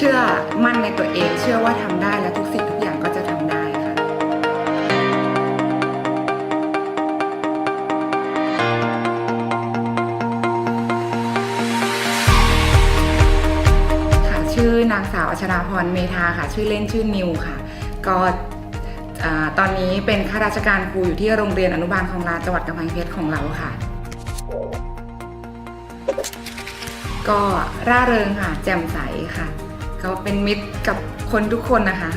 ชื่อมั่นในตัวเอง เชื่อว่าทำได้และทุกสิ่งทุกอย่างก็จะทำได้ค่ะ ค่ะชื่อนางสาวอัชราพรเมธาค่ะ ชื่อเล่นชื่อนิวค่ะ ก็ตอนนี้เป็นข้าราชการครูอยู่ที่โรงเรียนอนุบาลคลองลาจังหวัดกำแพงเพชรของเราค่ะ ก็ร่าเริงค่ะ แจ่มใสค่ะ ก็เป็นมิตรกับคนทุกคนนะคะ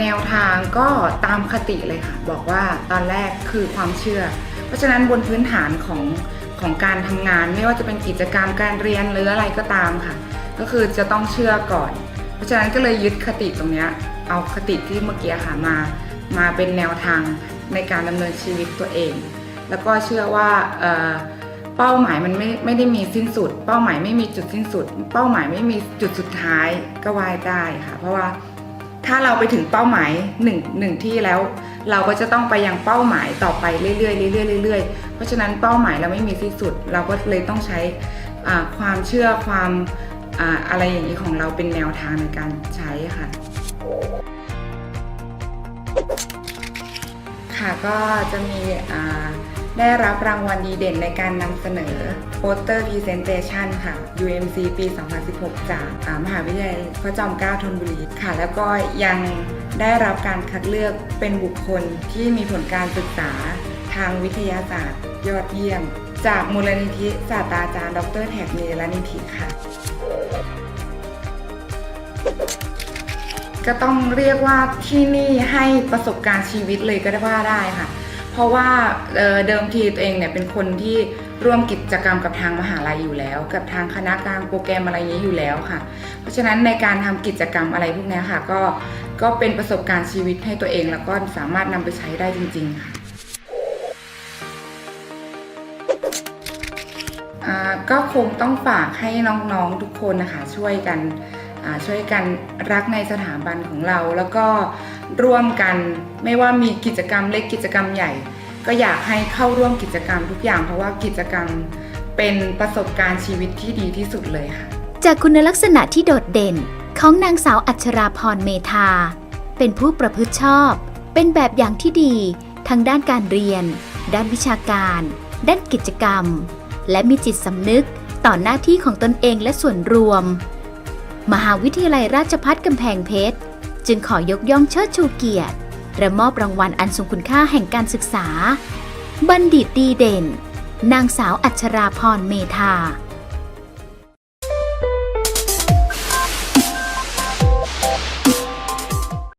แนวทางก็ตามคติเลยค่ะ บอกว่าตอนแรกคือความเชื่อ เพราะฉะนั้นบนพื้นฐานของของการทำงาน ไม่ว่าจะเป็นกิจกรรมการเรียนหรืออะไรก็ตามค่ะ ก็คือจะต้องเชื่อก่อน เพราะฉะนั้นก็เลยยึดคติตรงนี้เอาคติที่เมื่อกี้ค่ะมามาเป็นแนวทางในการดำเนินชีวิตตัวเอง แล้วก็เชื่อว่า เป้าหมายมันไม่ไม่ได้มีสิ้นสุด เป้าหมายไม่มีจุดสิ้นสุด เป้าหมายไม่มีจุดสุดท้ายก็ว่าได้ค่ะ เพราะว่าถ้าเราไปถึงเป้าหมายหนึ่งหนึ่งที่แล้ว เราก็จะต้องไปยังเป้าหมายต่อไปเรื่อยๆเรื่อยๆเรื่อยๆเพราะฉะนั้นเป้าหมายเราไม่มีสิ้นสุด เราก็เลยต้องใช้ความเชื่อความอาอะไรอย่างนี้ของเราเป็นแนวทางในการใช้ค่ะค่ะก็จะมีอ่า ได้รับรางวัลดีเด่นในการนำเสนอโปสเตอร์พรีเซนเตชันค่ะ UMC ปี 2016 จากมหาวิทยาลัยพระจอมเกล้าธนบุรีค่ะ แล้วก็ยังได้รับการคัดเลือกเป็นบุคคลที่มีผลการศึกษาทางวิทยาศาสตร์ ยอดเยี่ยม จากมูลนิธิศาสตราจารย์ ดรแถบเนรนิธิค่ะ ก็ต้องเรียกว่าที่นี่ให้ประสบการณ์ชีวิตเลยก็ได้ว่าได้ค่ะ เพราะว่าเเดิมทีตัวเองเนี่ยเป็นคนที่ร่วมกิจกรรมกับทางมหาลัยอยู่แล้ว กับทางคณะกลางโปรแกรมอะไรอย่างนี้อยู่แล้วค่ะ เพราะฉะนั้นในการทำกิจกรรมอะไรพวกนี้ค่ะ ก็ก็เป็นประสบการณ์ชีวิตให้ตัวเอง แล้วก็สามารถนำไปใช้ได้จริง ๆ ค่ะอ่าก็คงต้องฝากให้น้องๆทุกคนนะคะช่วยกัน ช่วยกันรักในสถาบันของเรา แล้วก็ร่วมกันไม่ว่ามีกิจกรรมเล็กกิจกรรมใหญ่ ก็อยากให้เข้าร่วมกิจกรรมทุกอย่าง เพราะว่ากิจกรรมเป็นประสบการณ์ชีวิตที่ดีที่สุดเลยค่ะ จากคุณลักษณะที่โดดเด่นของนางสาวอัชราพรเมธา เป็นผู้ประพฤติชอบ เป็นแบบอย่างที่ดีทั้งด้านการเรียน ด้านวิชาการ ด้านกิจกรรม และมีจิตสำนึกต่อหน้าที่ของตนเองและส่วนรวม มหาวิทยาลัยราชพัฒกำแพงเพชร จึงขอยกย่องเชิดชูเกียรติ และมอบรางวัลอันทรงคุณค่าแห่งการศึกษา บัณฑิตดีเด่น นางสาวอัชราพรเมธา